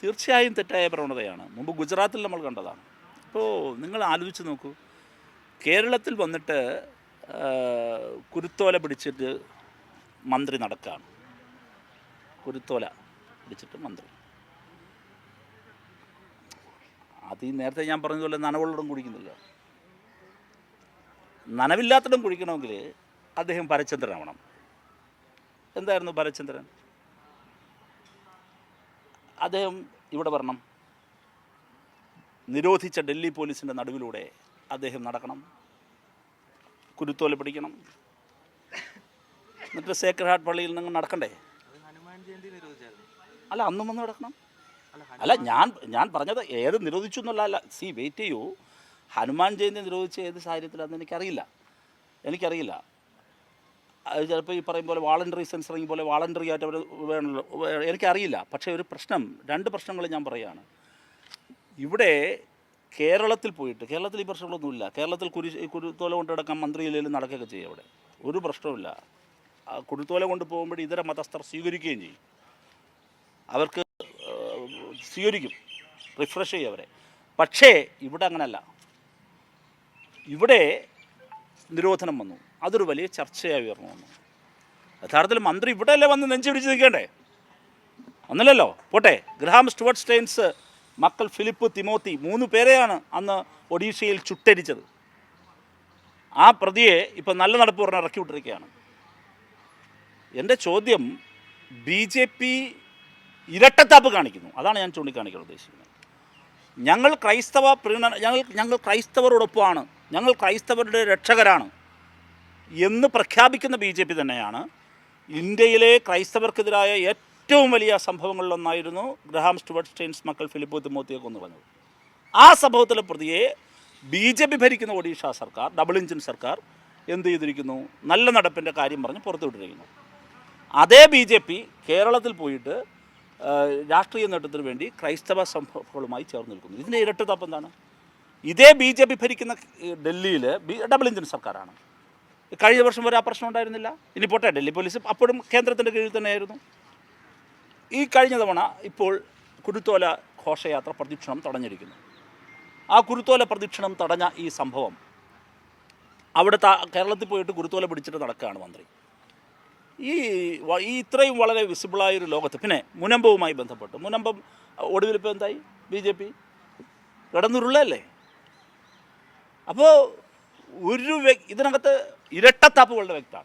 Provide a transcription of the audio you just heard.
തീർച്ചയായും തെറ്റായ പ്രവണതയാണ്. മുമ്പ് ഗുജറാത്തിൽ നമ്മൾ കണ്ടതാണ്. ഇപ്പോൾ നിങ്ങൾ ആലോചിച്ച് നോക്കൂ. കേരളത്തിൽ വന്നിട്ട് കുരുത്തോല പിടിച്ചിട്ട് മന്ത്രി നടക്കുകയാണ് കുരുത്തോല പിടിച്ചിട്ട് മന്ത്രി. അത് ഈ നേരത്തെ ഞാൻ പറഞ്ഞതുപോലെ നനവുള്ളിടം കുടിക്കുന്നില്ല. നനവില്ലാത്തിടം കുടിക്കണമെങ്കിൽ അദ്ദേഹം പരചന്ദ്രനാവണം എന്തായിരുന്നു പരചന്ദ്രൻ അദ്ദേഹം ഇവിടെ വരണം. നിരോധിച്ച ഡൽഹി പോലീസിന്റെ നടുവിലൂടെ അദ്ദേഹം നടക്കണം. കുരുത്തോല പിടിക്കണം. എന്നിട്ട് സേക്രഡ് ഹാർട്ട് പള്ളിയിൽ നിങ്ങൾ നടക്കണ്ടേ? അല്ല അന്നും വന്ന് നടക്കണം. അല്ല ഞാൻ ഞാൻ പറഞ്ഞത് ഏത് നിരോധിച്ചു എന്നുള്ള അല്ല സി വെയിറ്റ് ചെയ്യൂ. ഹനുമാൻ ജയന്തി നിരോധിച്ച ഏത് സാഹചര്യത്തിലാണെന്ന് എനിക്കറിയില്ല. എനിക്കറിയില്ല. ചിലപ്പോൾ ഈ പറയും പോലെ വാളണ്ടറി സെൻസറിങ് പോലെ വാളണ്ടറി ആയിട്ട് അവർ വേണമല്ലോ എനിക്കറിയില്ല. പക്ഷേ ഒരു പ്രശ്നം രണ്ട് പ്രശ്നങ്ങൾ ഞാൻ പറയുകയാണ് ഇവിടെ കേരളത്തിൽ പോയിട്ട് കേരളത്തിൽ ഈ പ്രശ്നങ്ങളൊന്നുമില്ല. കേരളത്തിൽ കുരി കുരുത്തോല കൊണ്ട് കിടക്കാൻ മന്ത്രിയിലും നടക്കുകയൊക്കെ ചെയ്യും അവിടെ. ഒരു പ്രശ്നമില്ല കുരുത്തോല കൊണ്ട് പോകുമ്പോൾ ഇതര മതസ്ഥർ സ്വീകരിക്കുകയും ചെയ്യും. അവർക്ക് സ്വീകരിക്കും. റിഫ്രഷ് ചെയ്യും അവരെ. പക്ഷേ ഇവിടെ അങ്ങനല്ല. ഇവിടെ നിരോധനം വന്നു. അതൊരു വലിയ ചർച്ചയായി ഉയർന്നു വന്നു. യഥാർത്ഥത്തിൽ മന്ത്രി ഇവിടെ അല്ലേ വന്ന് നെഞ്ചു പിടിച്ച് നിൽക്കണ്ടേ? ഒന്നല്ലല്ലോ പോട്ടെ. ഗ്രഹാം സ്റ്റുവർട്ട് സ്റ്റെയിൻസ് മക്കൾ ഫിലിപ്പ് തിമോത്തി മൂന്ന് പേരെയാണ് അന്ന് ഒഡീഷയിൽ ചുട്ടരിച്ചത്. ആ പ്രതിയെ ഇപ്പം നല്ല നടപ്പ് പറഞ്ഞ് ഇറക്കി വിട്ടിരിക്കുകയാണ്. എന്റെ ചോദ്യം ബി ജെ പി ഇരട്ടത്താപ്പ് കാണിക്കുന്നു. അതാണ് ഞാൻ ചൂണ്ടിക്കാണിക്കാൻ ഉദ്ദേശിക്കുന്നത്. ഞങ്ങൾ ക്രൈസ്തവ പ്രീണ ഞങ്ങൾ ഞങ്ങൾ ക്രൈസ്തവരോടൊപ്പമാണ്. ഞങ്ങൾ ക്രൈസ്തവരുടെ രക്ഷകരാണ് എന്ന് പ്രഖ്യാപിക്കുന്ന ബി ജെ പി തന്നെയാണ്. ഇന്ത്യയിലെ ക്രൈസ്തവർക്കെതിരായ ഏറ്റവും വലിയ സംഭവങ്ങളിലൊന്നായിരുന്നു ഗ്രഹാം സ്റ്റുവർട്ട് സ്റ്റെയിൻസ് മക്കൾ ഫിലിപ്പ് തിമോത്തിയെ കൊന്നു പറഞ്ഞത് ആ സംഭവത്തിലെ പ്രതിയെ ബി ജെ പി ഭരിക്കുന്ന ഒഡീഷ സർക്കാർ ഡബിൾ ഇഞ്ചിൻ സർക്കാർ എന്ത് ചെയ്തിരിക്കുന്നു? നല്ല നടപ്പിന്റെ കാര്യം പറഞ്ഞ് പുറത്തുവിട്ടിരിക്കുന്നു അതേ ബി ജെ പി കേരളത്തിൽ പോയിട്ട് രാഷ്ട്രീയ നേട്ടത്തിന് വേണ്ടി ക്രൈസ്തവ സംഭവങ്ങളുമായി ചേർന്ന് നിൽക്കുന്നു. ഇതിന്റെ ഇരട്ടത്താപ്പ് എന്താണ്? ഇതേ ബി ജെ പി ഭരിക്കുന്ന ഡൽഹിയിൽ ഡബിൾ ഇഞ്ചിൻ സർക്കാരാണ്. കഴിഞ്ഞ വർഷം വരെ ആ പ്രശ്നം ഉണ്ടായിരുന്നില്ല. ഇനി പോട്ടെ ഡൽഹി പോലീസ് അപ്പോഴും കേന്ദ്രത്തിന്റെ കീഴിൽ തന്നെയായിരുന്നു. ഈ കഴിഞ്ഞ തവണ ഇപ്പോൾ കുരുത്തോല ഘോഷയാത്ര പ്രദക്ഷിണം തടഞ്ഞിരിക്കുന്നു. ആ കുരുത്തോല പ്രദക്ഷിണം തടഞ്ഞ ഈ സംഭവം അവിടെ കേരളത്തിൽ പോയിട്ട് കുരുത്തോല പിടിച്ചിട്ട് നടക്കുകയാണ് മന്ത്രി. ഈ ഈ ഇത്രയും വളരെ വിസിബിളായൊരു ലോകത്ത് പിന്നെ മുനമ്പവുമായി ബന്ധപ്പെട്ട് മുനമ്പം ഒടുവിൽ ഇപ്പോൾ എന്തായി? B J P? കിടന്നുരുളല്ലേ അപ്പോൾ ഒരു ഇതിനകത്ത് ഇരട്ടത്താപ്പുകളുടെ വ്യക്തമാണ്.